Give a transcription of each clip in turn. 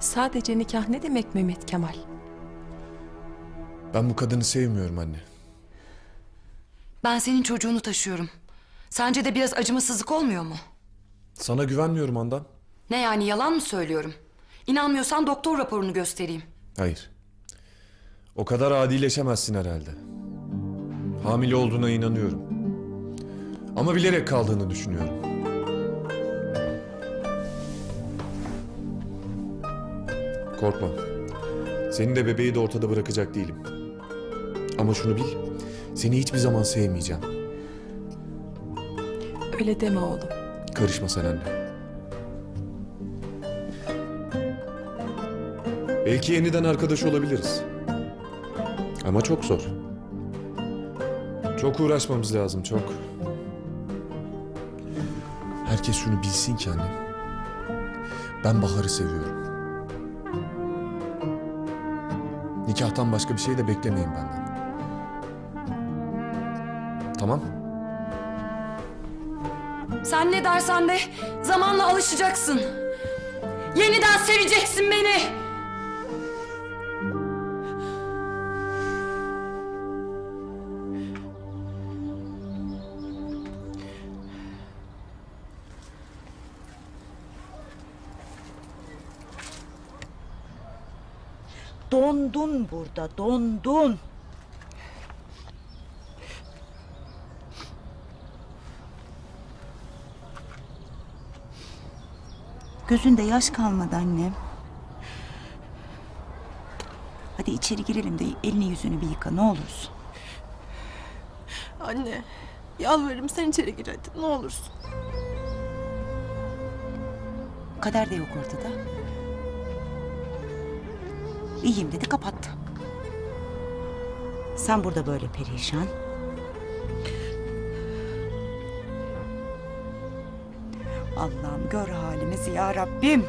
Sadece nikah ne demek Mehmet Kemal? Ben bu kadını sevmiyorum anne. Ben senin çocuğunu taşıyorum. Sence de biraz acımasızlık olmuyor mu? Sana güvenmiyorum Handan. Ne yani yalan mı söylüyorum? İnanmıyorsan doktor raporunu göstereyim. Hayır. O kadar adileşemezsin herhalde. Hamile olduğuna inanıyorum. Ama bilerek kaldığını düşünüyorum. Korkma. Senin de bebeği de ortada bırakacak değilim. Ama şunu bil. Seni hiçbir zaman sevmeyeceğim. Öyle deme oğlum. Karışma sen anne. Belki yeniden arkadaş olabiliriz. Ama çok zor. Çok uğraşmamız lazım, çok. Herkes şunu bilsin ki anne. Ben Bahar'ı seviyorum. Nikahtan başka bir şey de beklemeyin benden. Tamam? Sen ne dersen de zamanla alışacaksın. Yeniden seveceksin beni. Dondun burada, dondun. Gözünde yaş kalmadı annem. Hadi içeri girelim de elini yüzünü bir yıka ne olursun. Anne, yalvarırım sen içeri gir hadi ne olursun. Kader de yok ortada. İyiyim dedi kapattı. Sen burada böyle perişan. Allah'ım gör halimizi ya Rabbim.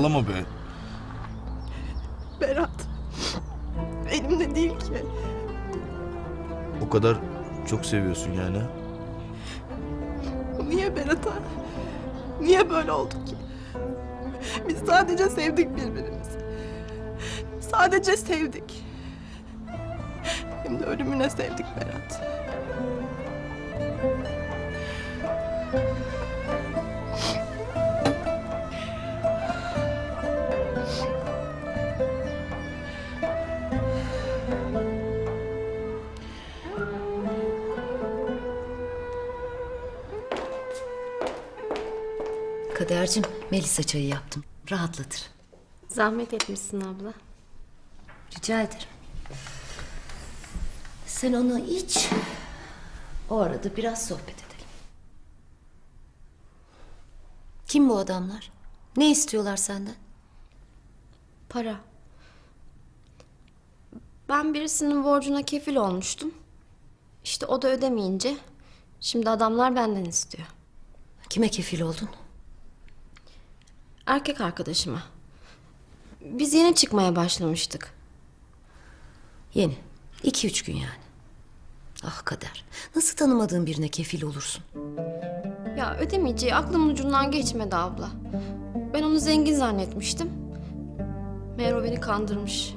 Ağlama be. Berat, elimde değil ki. O kadar çok seviyorsun yani. ha? Niye Berat'a? Niye böyle olduk ki? Biz sadece sevdik birbirimizi. Sadece sevdik. Hem de ölümüne sevdik Berat. Kadercim, Melisa çayı yaptım. Rahatlatır. Zahmet etmişsin abla. Rica ederim. Sen onu iç. O arada biraz sohbet edelim. Kim bu adamlar? Ne istiyorlar senden? Para. Ben birisinin borcuna kefil olmuştum. İşte o da ödemeyince şimdi adamlar benden istiyor. Kime kefil oldun? Erkek arkadaşıma. Biz yeni çıkmaya başlamıştık. Yeni. İki üç gün yani. Ah Kader. Nasıl tanımadığın birine kefil olursun? Ya ödemeyeceği aklımın ucundan geçmedi abla. Ben onu zengin zannetmiştim. Meğer o beni kandırmış.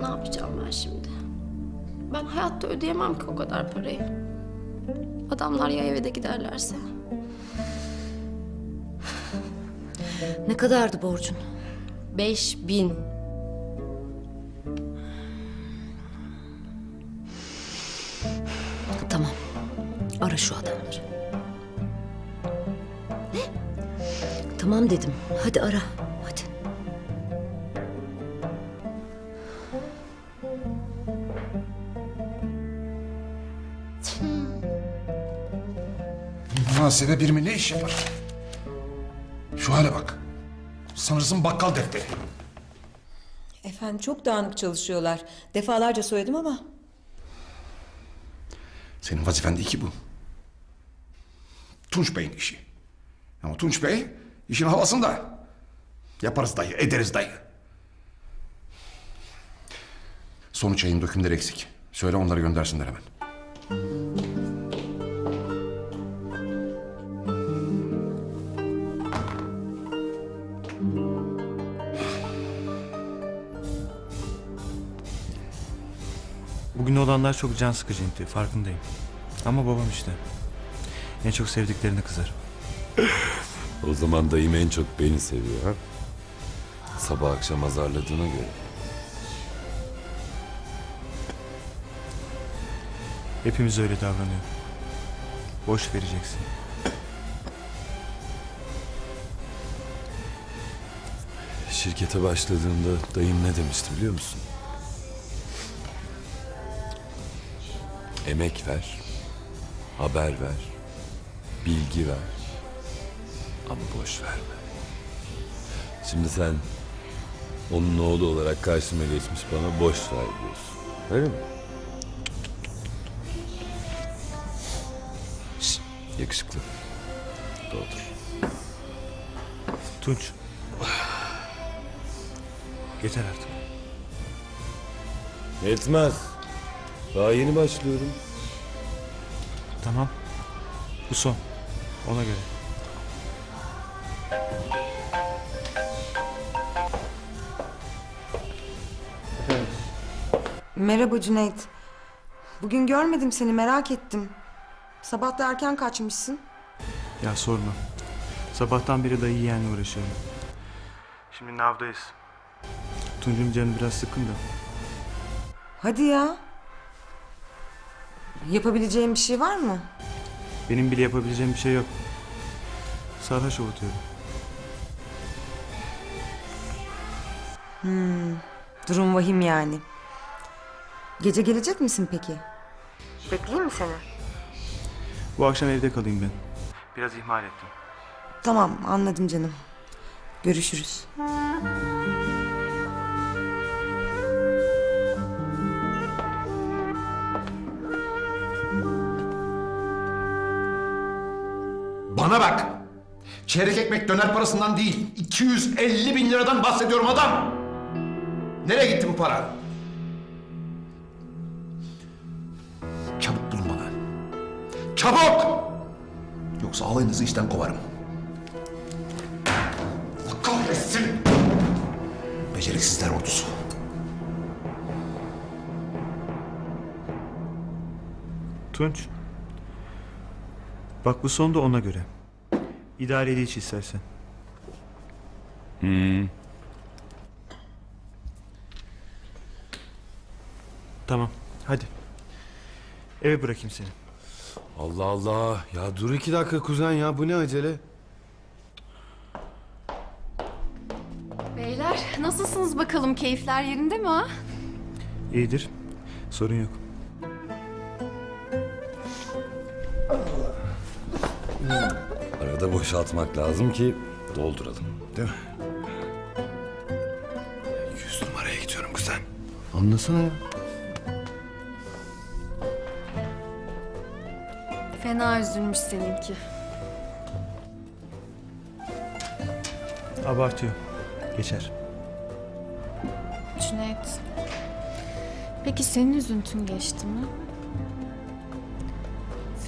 Ne yapacağım ben şimdi? Ben hayatta ödeyemem ki o kadar parayı. Adamlar ya eve de giderlerse. Ne kadardı borcun? Beş bin. Tamam. Ara şu adamları. Ne? Tamam dedim. Hadi ara. Hadi. Muhasebe birimi ne iş yapar? Şu hale bak. Sanırsın bakkal defteri. Efendim çok dağınık çalışıyorlar. Defalarca söyledim ama Senin vazifen değil ki bu. Tunç Bey'in işi. Ama Tunç Bey işin havasında. Yaparız dayı, ederiz dayı. Sonuç ayın dökümleri eksik. Söyle onları göndersinler hemen. Bugün olanlar çok can sıkıcı inti, farkındayım. Ama babam işte. En çok sevdiklerini kızar. O zaman dayım en çok beni seviyor ha? Sabah akşam azarladığına göre. Hepimiz öyle davranıyor. Boş vereceksin. Şirkete başladığımda dayım ne demişti biliyor musun? Emek ver, haber ver, bilgi ver ama boş verme. Şimdi sen onun oğlu olarak karşıma geçmiş bana boş ver diyorsun. Öyle mi? Şşt, yakışıklı. Doldur. Tunç. Yeter artık. Yetmez. Daha yeni başlıyorum. Tamam. Bu son. Ona göre. Merhaba Cüneyt. Bugün görmedim seni merak ettim. Sabah da erken kaçmışsın. Ya sorma. Sabahtan beri dayı yeğenle uğraşıyorum. Şimdi navdayız. Tunç'un canı biraz sıkkın da. Hadi ya. Yapabileceğim bir şey var mı? Benim bile yapabileceğim bir şey yok. Sarhoş avutuyorum. Durum vahim yani. Gece gelecek misin peki? Bekleyeyim mi seni? Bu akşam evde kalayım ben. Biraz ihmal ettim. Tamam anladım canım. Görüşürüz. Bana bak. Çeyrek ekmek döner parasından değil. 250 bin liradan bahsediyorum adam. Nereye gitti bu para? Çabuk bulun bana. Çabuk! Yoksa alayınızı işten kovarım. Allah kahretsin! Beceriksizler ordusu. Tunç. Bak bu son da ona göre. İdare hiç istersen. Tamam hadi. Eve bırakayım seni. Allah Allah. Ya dur iki dakika kuzen ya. Bu ne acele? Beyler nasılsınız bakalım keyifler yerinde mi ha? İyidir. Sorun yok. Arada boşaltmak lazım ki dolduralım. Değil mi? Yüz numaraya gidiyorum kuzen. Anlasana ya. Fena üzülmüş seninki. Abartıyor. Geçer. Cüneyt. Peki senin üzüntün geçti mi?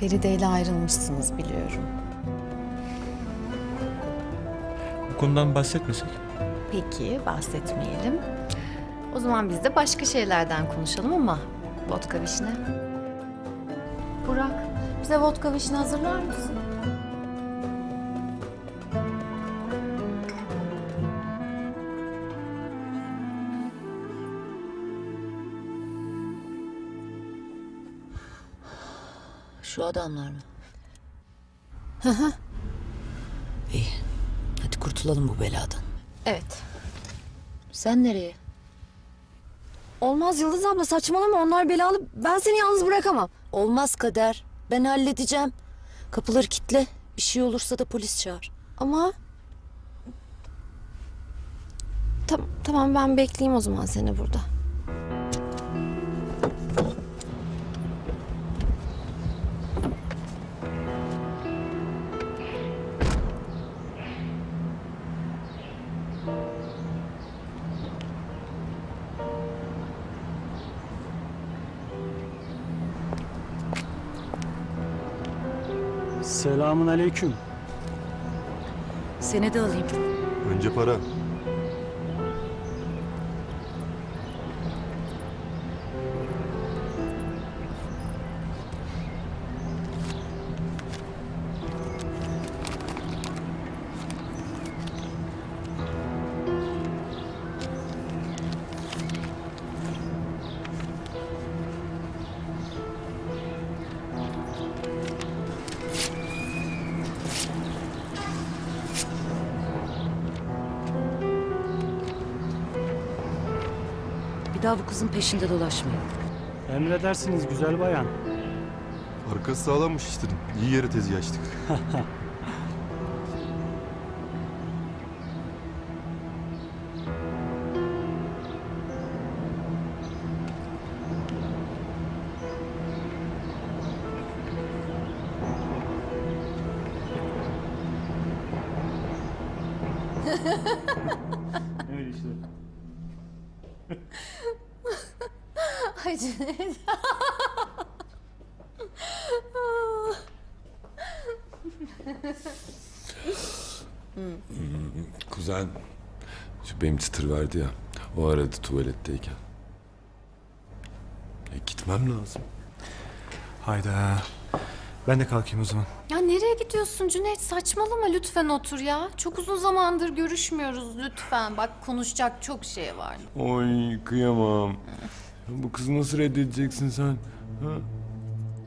Feride ile ayrılmışsınız biliyorum. konudan bahsetmesek? Peki, bahsetmeyelim. O zaman biz de başka şeylerden konuşalım ama vodka vişne. Burak, bize vodka vişne hazırlar mısın? Şu adamlar mı? Hı hı. Kurtulalım bu beladan. Evet. Sen nereye? Olmaz Yıldız abla saçmalama onlar belalı. Ben seni yalnız bırakamam. Olmaz kader. Ben halledeceğim. Kapıları kitle. Bir şey olursa da polis çağır. Ama... Tam, tamam ben bekleyeyim o zaman seni burada. Selamun aleyküm. Seni de alayım. Önce para. Kızın peşinde dolaşmayın. Emredersiniz güzel bayan. Arkası sağlammış işte. İyi yere tezgah açtık. benim çıtır verdi ya. O aradı tuvaletteyken. E, gitmem lazım. Hayda. Ben de kalkayım o zaman. Ya nereye gidiyorsun Cüneyt? Saçmalama lütfen otur ya. Çok uzun zamandır görüşmüyoruz lütfen. Bak konuşacak çok şey var. Oy kıyamam. Bu kızı nasıl reddedeceksin sen? Ha?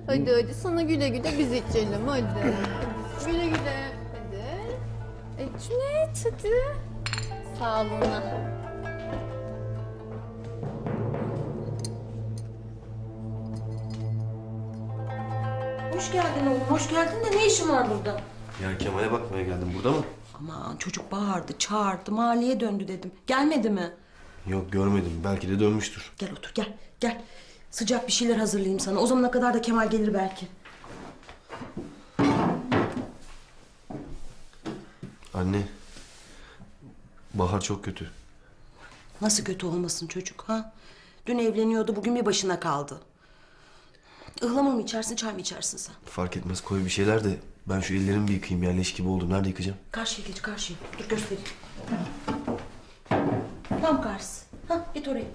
Hadi hadi sana güle güle biz içelim hadi. güle güle. Hadi. E, Cüneyt hadi. Sağlığına. Hoş geldin oğlum, hoş geldin de ne işin var burada? Ya Kemal'e bakmaya geldim. Burada mı? Aman çocuk bağırdı, çağırdı, mahalleye döndü dedim. Gelmedi mi? Yok görmedim. Belki de dönmüştür. Gel otur, gel, gel. Sıcak bir şeyler hazırlayayım sana. O zamana kadar da Kemal gelir belki. Anne. Bahar çok kötü. Nasıl kötü olmasın çocuk ha? Dün evleniyordu, bugün bir başına kaldı. Ihlamur mu içersin, çay mı içersin sen? Fark etmez koy bir şeyler de ben şu ellerimi bir yıkayayım. Yerleş gibi oldum. Nerede yıkayacağım? Karşıya geç, karşıya. Dur göstereyim. Tam karşısı. Ha, git oraya.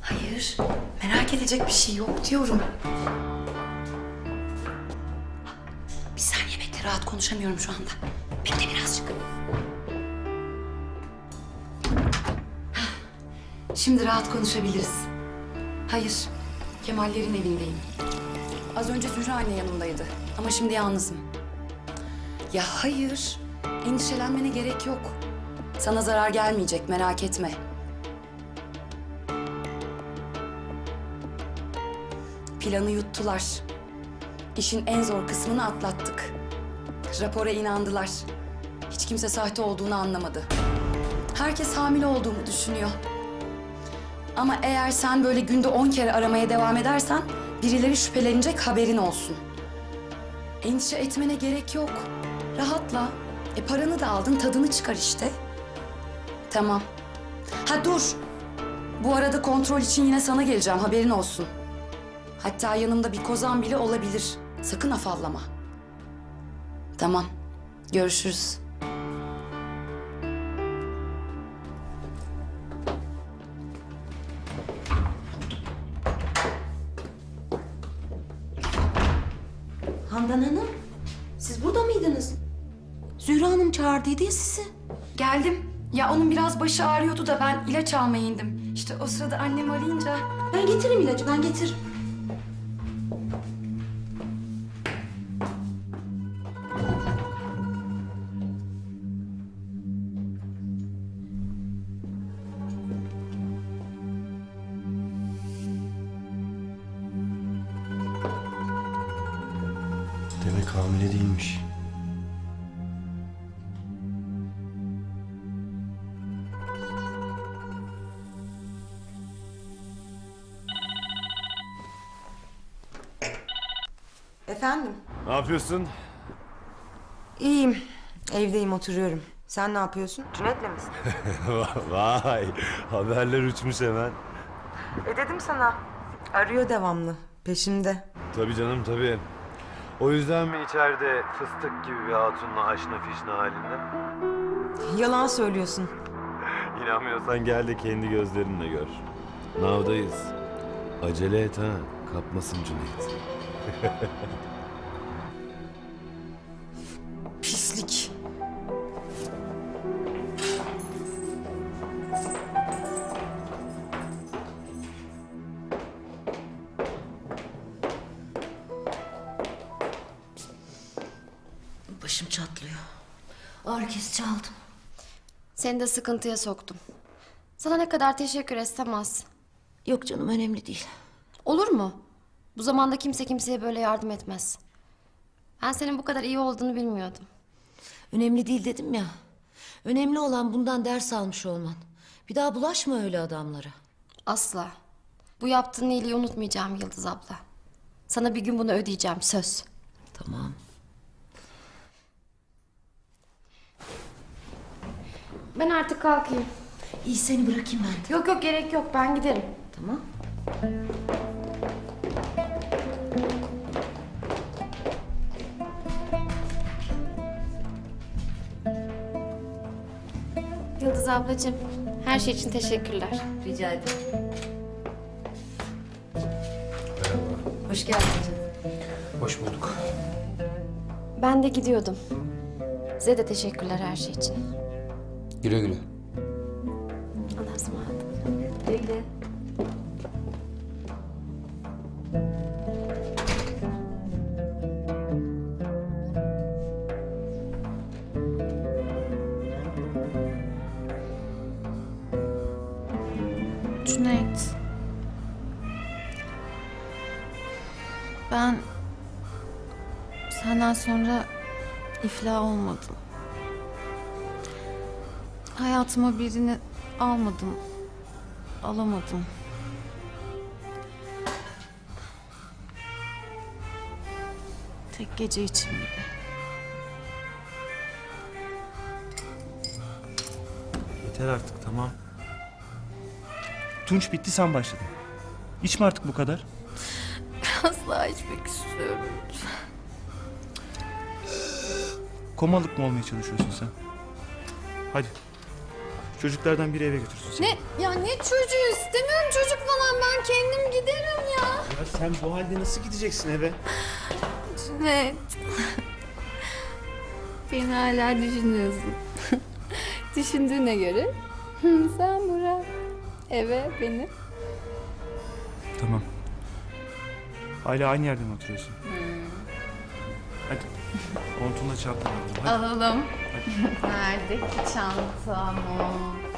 Hayır. Merak edecek bir şey yok diyorum. Rahat konuşamıyorum şu anda. Bekle birazcık. Şimdi rahat konuşabiliriz. Hayır. Kemallerin evindeyim. Az önce Zühre anne yanımdaydı. Ama şimdi yalnızım. Ya hayır. Endişelenmene gerek yok. Sana zarar gelmeyecek merak etme. Planı yuttular. İşin en zor kısmını atlattık. Rapora inandılar. Hiç kimse sahte olduğunu anlamadı. Herkes hamile olduğumu düşünüyor. Ama eğer sen böyle günde on kere aramaya devam edersen birileri şüphelenecek haberin olsun. Endişe etmene gerek yok. Rahatla. E paranı da aldın tadını çıkar işte. Tamam. Ha dur. Bu arada kontrol için yine sana geleceğim haberin olsun. Hatta yanımda bir kozan bile olabilir. Sakın afallama. Tamam. Görüşürüz. Handan Hanım, siz burada mıydınız? Zühre Hanım çağırdıydı ya sizi. Geldim. Ya onun biraz başı ağrıyordu da ben ilaç almaya indim. İşte o sırada annem arayınca Ben getiririm ilacı ben getiririm. Efendim? Ne yapıyorsun? İyiyim. Evdeyim oturuyorum. Sen ne yapıyorsun? Cüneyt'le misin? Vay haberler uçmuş hemen. E dedim sana. Arıyor devamlı. Peşimde. Tabii canım tabii. O yüzden mi içeride fıstık gibi bir hatunla aşna fişna halinde? Yalan söylüyorsun. İnanmıyorsan gel de kendi gözlerinle gör. Navdayız. Acele et ha. Kapmasın Cüneyt. Pislik. Başım çatlıyor. Ağrı kesici aldım. Seni de sıkıntıya soktum. Sana ne kadar teşekkür etsem az. Yok canım önemli değil. Olur mu? Bu zamanda kimse kimseye böyle yardım etmez. Ben senin bu kadar iyi olduğunu bilmiyordum. Önemli değil dedim ya. Önemli olan bundan ders almış olman. Bir daha bulaşma öyle adamlara. Asla. Bu yaptığın iyiliği unutmayacağım Yıldız abla. Sana bir gün bunu ödeyeceğim söz. Tamam. Ben artık kalkayım. İyi seni bırakayım ben. Yok yok gerek yok ben giderim. Tamam. Yıldız ablacığım her şey için teşekkürler. Rica ederim. Hoş geldin canım. Hoş bulduk. Ben de gidiyordum. Size de teşekkürler her şey için. Güle güle. Sonra iflah olmadım. Hayatıma birini almadım. Alamadım. Tek gece için bile. Yeter artık tamam. Tunç bitti sen başladın. İçme artık bu kadar. Biraz daha içmek istiyorum. Komalık mı olmaya çalışıyorsun sen? Hadi. Çocuklardan biri eve götürsün seni. Ne? Ya ne çocuğu istemiyorum çocuk falan ben kendim giderim ya. Ya sen bu halde nasıl gideceksin eve? Cüneyt. Beni hala düşünüyorsun. Düşündüğüne göre sen bırak eve beni. Tamam. Hala aynı yerde mi oturuyorsun? Montunla çantanı aldım. Hadi. Alalım. Nerede ki çantam o?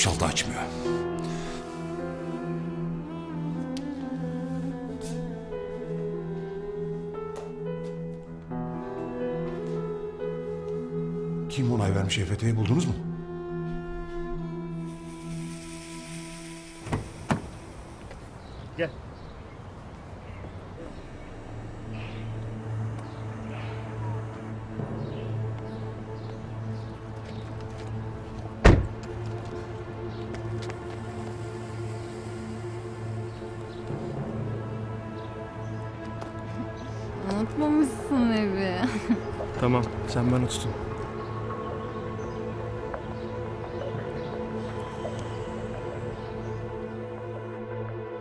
76 açmıyor. Kim onay vermiş EFT'yi buldunuz mu? Sen bana tutun.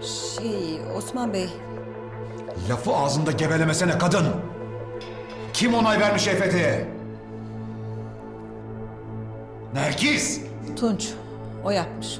Şey Osman Bey. Lafı ağzında gevelemesene kadın. Kim onay vermiş EFT'ye? Nergis! Tunç. O yapmış.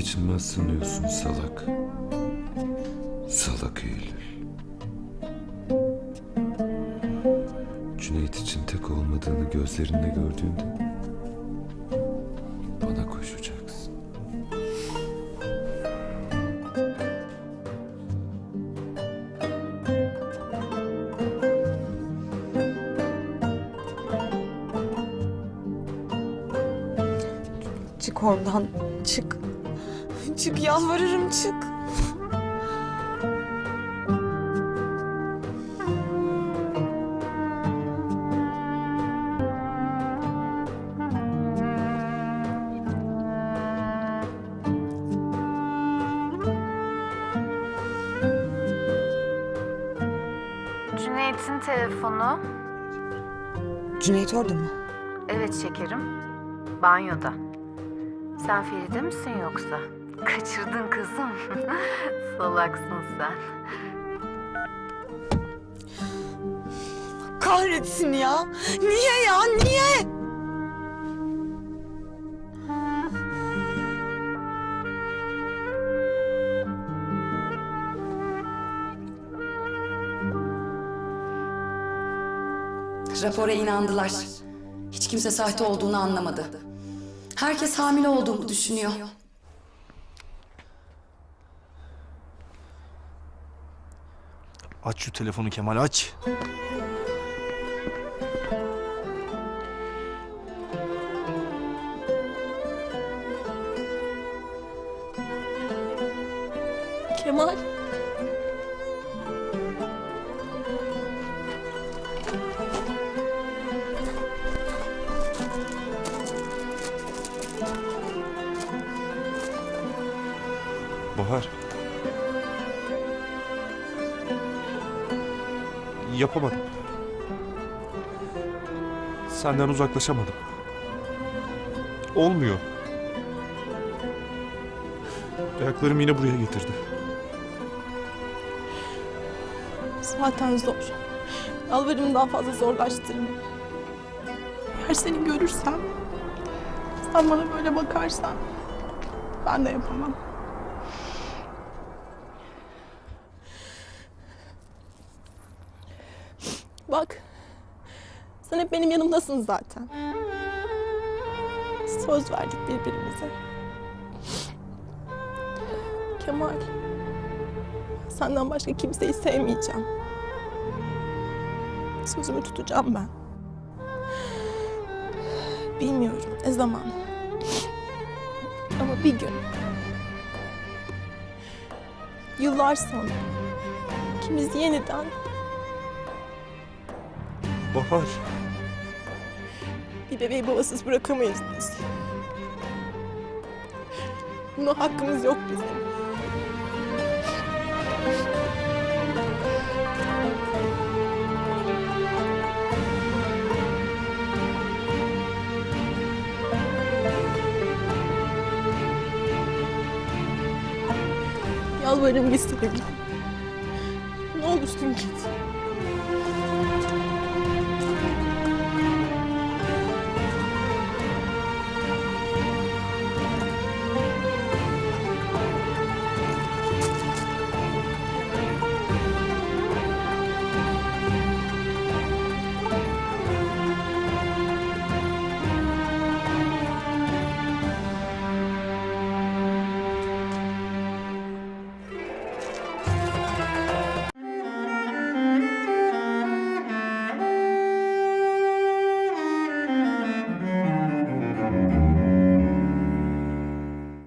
Vazgeçilmez sanıyorsun salak. Salak Eylül. Cüneyt için tek olmadığını gözlerinde gördüğünde bana koşacaksın. Çık oradan çık. Çık yalvarırım çık. Cüneyt'in telefonu. Cüneyt orada mı? Evet şekerim. Banyoda. Sen Feride misin yoksa? Kaçırdın kızım. Salaksın sen. Kahretsin ya. Niye ya niye? Rapora inandılar. Hiç kimse sahte olduğunu anlamadı. Herkes hamile olduğumu düşünüyor. Aç şu telefonu Kemal aç. Kemal. Yapamadım. Senden uzaklaşamadım. Olmuyor. Ayaklarım yine buraya getirdi. Zaten zor. Yalvarırım daha fazla zorlaştırma. Eğer seni görürsem, sen bana böyle bakarsan ben de yapamam. Bak, sen hep benim yanımdasın zaten. Söz verdik birbirimize. Kemal, senden başka kimseyi sevmeyeceğim. Sözümü tutacağım ben. Bilmiyorum ne zaman. Ama bir gün. Yıllar sonra ikimiz yeniden Bahar. Bir bebeği babasız bırakamayız biz. Buna hakkımız yok bizim. Yalvarırım gitsin. Ne olursun git.